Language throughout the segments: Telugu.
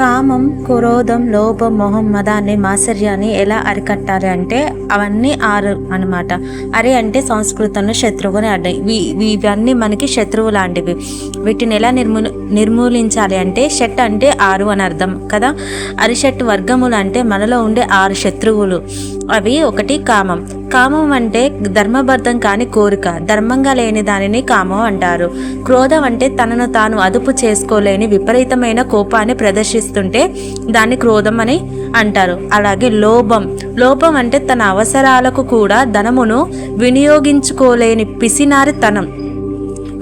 కామం క్రోధం లోపం మొహం మదాన్ని మాత్సర్యాన్ని ఎలా అరికట్టాలి అంటే అవన్నీ ఆరు అనమాట అరే అంటే సంస్కృతంలో శత్రువుని అడ్డాయి ఇవన్నీ మనకి శత్రువు లాంటివి. వీటిని ఎలా నిర్మూ నిర్మూలించాలి అంటే షట్ అంటే ఆరు అని అర్థం కదా? అరిషట్ వర్గములు అంటే మనలో ఉండే ఆరు శత్రువులు. అవి ఒకటి కామం. కామం అంటే ధర్మబద్ధం కాని కోరిక. ధర్మంగా లేని దానిని కామం అంటారు. క్రోధం అంటే తనను తాను అదుపు చేసుకోలేని విపరీతమైన కోపాన్ని ప్రదర్శిస్తుంటే దాన్ని క్రోధం అని అంటారు. అలాగే లోభం. లోపం అంటే తన అవసరాలకు కూడా ధనమును వినియోగించుకోలేని పిసినారితనం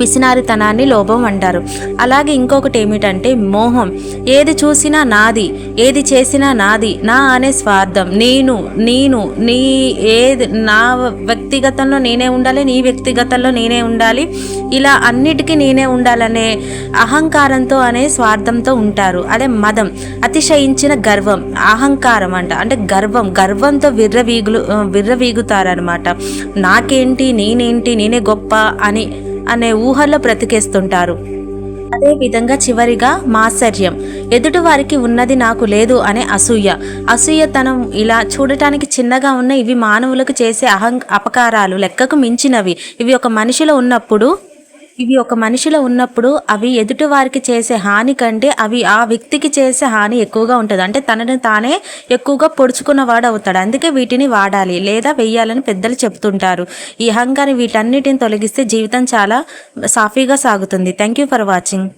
పిసినారితనాన్ని లోభం అంటారు. అలాగే ఇంకొకటి ఏమిటంటే మోహం. ఏది చూసినా నాది. ఏది చేసినా నాది నా అనే స్వార్థం. నేను నేను నీ ఏది నా వ్యక్తిగతంలో నేనే ఉండాలి నీ వ్యక్తిగతంలో నేనే ఉండాలి. ఇలా అన్నిటికీ నేనే ఉండాలనే అహంకారంతో అనే స్వార్థంతో ఉంటారు. అదే మదం అతిశయించిన గర్వం అహంకారం అంట. అంటే గర్వం గర్వంతో విర్రవీగులు విర్రవీగుతారనమాట నాకేంటి నేనేంటి నేనే గొప్ప అని అనే ఊహల్లో బ్రతికేస్తుంటారు. అదేవిధంగా చివరిగా మాత్సర్యం ఎదుటి వారికి ఉన్నది నాకు లేదు అనే అసూయ. అసూయతనం ఇలా చూడటానికి చిన్నగా ఉన్న ఇవి మానవులకు చేసే అహం అపకారాలు లెక్కకు మించినవి. ఇవి ఒక మనిషిలో ఉన్నప్పుడు ఇవి ఒక మనిషిలో ఉన్నప్పుడు అవి ఎదుటి వారికి చేసే హాని కంటే అవి ఆ వ్యక్తికి చేసే హాని ఎక్కువగా ఉంటుంది. అంటే తనని తానే ఎక్కువగా పొడుచుకున్నవాడు అవుతాడు అందుకే వీటిని వాడాలి లేదా వెయ్యాలని పెద్దలు చెప్తుంటారు. ఈ అహంకారం వీటన్నిటిని తొలగిస్తే జీవితం చాలా సాఫీగా సాగుతుంది. Thank you for watching